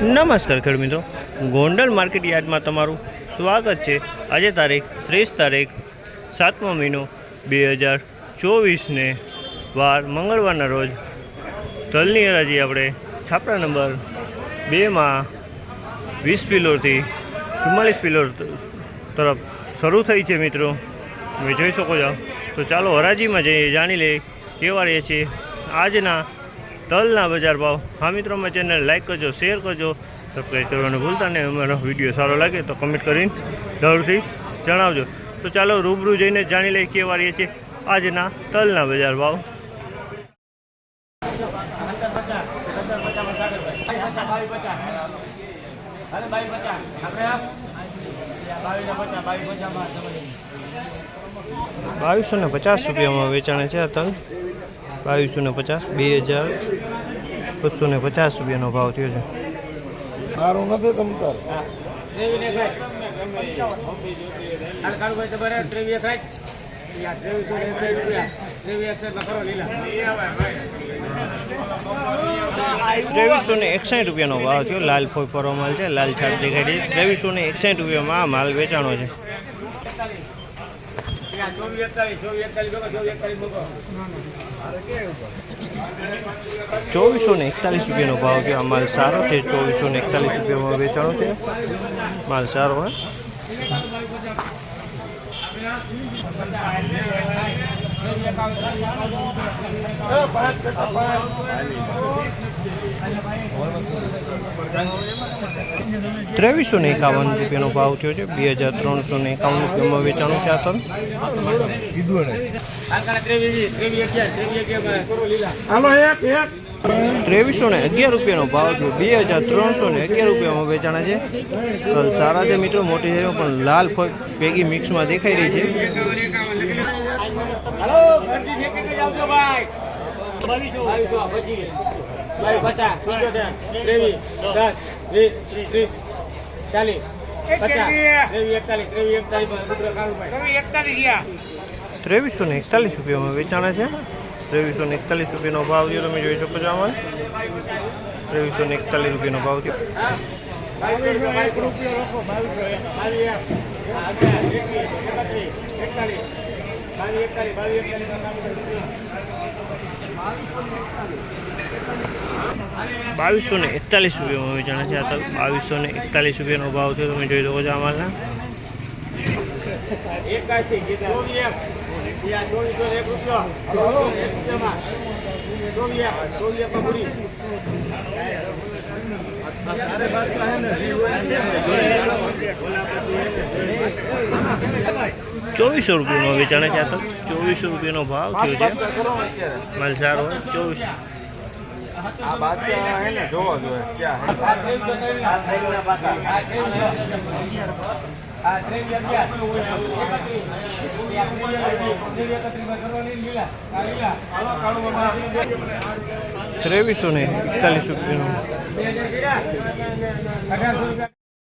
નમસ્કાર ખેડૂત મિત્રો. ગોંડલ માર્કેટ યાર્ડમાં તમારું સ્વાગત છે. આજે તારીખ ત્રીસ તારીખ સાતમો મહિનો બે હજાર ચોવીસને વાર મંગળવારના રોજ તલની હરાજી આપણે છાપરા નંબર બેમાં વીસ પિલોરથી ચુમ્માલીસ પિલોર તરફ શરૂ થઈ છે મિત્રો. તમે જોઈ શકો છો. તો ચાલો હરાજીમાં જઈએ. જાણી લઈએ. કેવા રહે છે? આજના તલના બજાર ભાવ. હા મિત્રો, અમારી ચેનલ લાઇક કરજો શેર કરજો. સબસ્ક્રાઈબ કરવાનું ભૂલતા નહીં. અમારો વીડિયો સારો લાગે તો કમેન્ટ કરીને જરૂરથી જણાવજો. તો ચાલો રૂબરૂ જઈને જાણી લઈએ કેવા રહે છે આજના તલના બજાર ભાવ. બાવીસો ને પચાસ રૂપિયામાં વેચાણ છે આ તલ. બાવીસો ને પચાસ બે હજાર બસો ને પચાસ રૂપિયાનો ભાવ થયો છે. સારું નથી તમતાર ત્રેવીસો ને એકસાઠ રૂપિયાનો ભાવ થયો. લાલ ફોફરો માલ છે લાલ છાપ રહી છે. ત્રેવીસો ને એકસાઠ રૂપિયામાં આ માલ વેચાણો છે. ચોવીસો ને એકતાલીસ રૂપિયાનો ભાવ છે. આ માલ સારો છે. ચોવીસો ને એકતાલીસ રૂપિયામાં વેચાણો છે. માલ સારો હોય ત્રેવીસો ને એકાવન રૂપિયાનો ભાવ થયો છે. બે હજાર ત્રણસો ને એકાવન રૂપિયામાં વેચાણું છે આ તલ કીધું એને હાલો એક એક. ત્રેવીસો ને અગિયાર રૂપિયાનો ભાવ થયો. બે હજાર ત્રણસો ને અગિયાર રૂપિયામાં વેચાણા છે. તલ સારા છે મિત્રો મોટી છે પણ લાલ પેગી મિક્સમાં દેખાઈ રહી છે. પચીસ પંચોતેર ત્રેવીસ દસ વીસ ત્રીસ ચાલીસ એકતાલીસ ત્રેવીસો ને એકતાલીસ રૂપિયામાં વેચાણા છે ત્રેવીસો ને એકતાલીસ રૂપિયાનો ભાવ થયો તમે જોઈ શકો છો આમાં ત્રેવીસો ને એકતાલીસ રૂપિયાનો ભાવ થયો બાવીસો ને એકતાલીસ રૂપિયામાં વેચાણ છે. આ તલ બાવીસો ને એકતાલીસ રૂપિયાનો ભાવ છે તમે જોઈ શકો છો આ માલના. ચોવીસો રૂપિયામાં વેચાણા છે આ તલ ચોવીસો રૂપિયાનો ભાવ થયો છે. માલ સારો ચોવીસ આ બાદશાહ હે ને જોવો જોઈએ ત્રેવીસો ને એકતાલીસ રૂપિયાનો. રૂપિયા